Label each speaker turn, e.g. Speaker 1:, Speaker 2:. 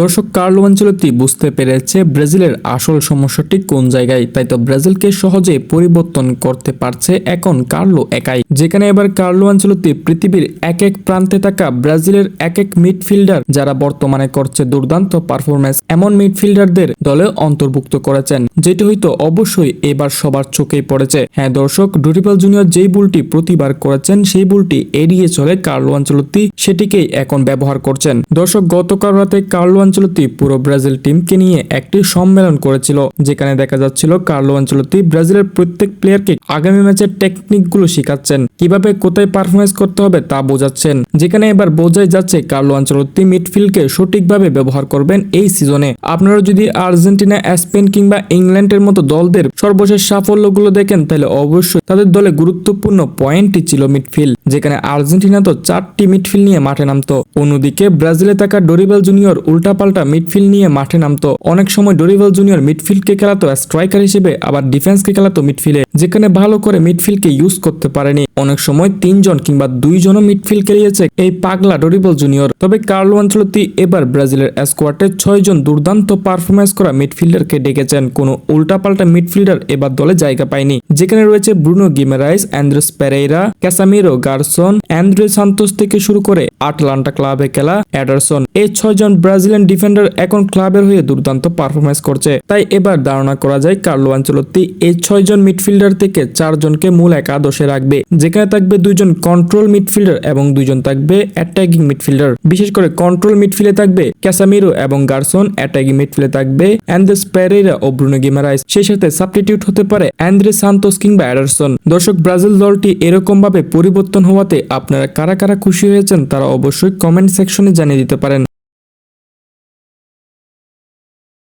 Speaker 1: দর্শক, কার্লো আঞ্চলতি বুঝতে পেরেছে ব্রাজিলের আসল সমস্যাটি কোন জায়গায়। তাই তো ব্রাজিলকে সহজে পরিবর্তন করতে পারছে এখন কার্লো একাই। যেখানে এবার কার্লো আঞ্চলতি পৃথিবীর এক এক প্রান্তে থাকা ব্রাজিলের এক এক মিডফিল্ডার যারা বর্তমানে করছে দুর্দান্ত পারফরমেন্স এমন মিডফিল্ডারদের দলে অন্তর্ভুক্ত করেছেন, যেটি হয়তো অবশ্যই এবার সবার চোখেই পড়েছে। হ্যাঁ দর্শক, ডুরিপাল জুনিয়র যেই বুলটি প্রতিবার করেছেন, সেই বুলটি এড়িয়ে চলে কার্লো আঞ্চলতি সেটিকেই এখন ব্যবহার করছেন। দর্শক, গতকাল রাতে কার্লো আঞ্চলতি পুরো ব্রাজিল টিমকে নিয়ে একটি সম্মেলন করেছিল, যেখানে দেখা যাচ্ছিল কার্লো আঞ্চলতি ব্রাজিলের প্রত্যেক প্লেয়ারকে আগামী ম্যাচের টেকনিকগুলো শেখাচ্ছেন, কীভাবে কোথায় পারফরমেন্স করতে হবে তা বোঝাচ্ছেন। যেখানে এবার বোঝাই যাচ্ছে কার্লো আঞ্চলতি মিডফিল্ডকে সঠিকভাবে ব্যবহার করবেন এই সিজনে। আপনারা যদি আর্জেন্টিনা, স্পেন কিংবা ইংল্যান্ডের মতো দলদের সর্বশেষ সাফল্যগুলো দেখেন, তাহলে অবশ্যই তাদের দলে গুরুত্বপূর্ণ পয়েন্টই ছিল মিডফিল্ড। যেখানে আর্জেন্টিনা তো চারটি মিডফিল্ড নিয়ে মাঠে নামতো। অন্যদিকে ব্রাজিলে থাকা ডরিবেল জুনিয়র উল্টাপাল্টা মিডফিল্ড নিয়ে মাঠে নামতো। অনেক সময় ডরিবেল জুনিয়র মিডফিল্ডকে খেলাতো স্ট্রাইকার হিসেবে, আবার ডিফেন্সকে খেলাতো মিডফিল্ডে, যেখানে ভালো করে মিডফিল্ডকে ইউজ করতে পারেনি। অনেক সময় তিনজন কিংবা দুইজনও মিডফিল্ড খেলিয়েছে এই পাগলা ডরিবল জুনিয়র। তবে কার্লো আঞ্চলতি এবার ব্রাজিলের স্কোয়াডে ছয়জন দুর্দান্ত পারফরমেন্স করা মিডফিল্ডারকে ডেকেছেন। কোনো উল্টাপাল্টা মিডফিল্ডার এবার দলে জায়গা পায়নি। যেখানে রয়েছে Bruno Guimaraes, Andreas Pereira, Casemiro Gerson Andre Santos থেকে শুরু করে আটলান্টা ক্লাবে খেলা অ্যাডারসন এই ছয়জন ব্রাজিলিয়ান ডিফেন্ডার এখন ক্লাবের হয়ে দুর্দান্ত পারফরমেন্স করছে। তাই এবার ধারণা করা যায় কার্লো আঞ্চলতি এই ছয়জন মিডফিল্ডার থেকে চারজনকে মূল একাদশে রাখবে, যেখানে থাকবে দুইজন কন্ট্রোল মিডফিল্ডার এবং দুইজন থাকবে অ্যাটাকিং মিডফিল্ডার। বিশেষ করে কন্ট্রোল মিডফিল্ডে থাকবে ক্যাসামিরো এবং গার্সন, অ্যাটাকিং মিডফিল্ডে থাকবে অ্যান্ড্রেস পেরেরা ও ব্রুনো গিমারাইস। সেই সাথে সাবস্টিটিউট হতে পারে অ্যান্দ্রে সান্তোস কিংবা অ্যাডারসন দর্শক, ব্রাজিল দলটি এরকম ভাবে পরিবর্তন হওয়াতে আপনারা কারা কারা খুশি হয়েছেন তারা অবশ্যই কমেন্ট সেকশনে জানিয়ে দিতে পারেন।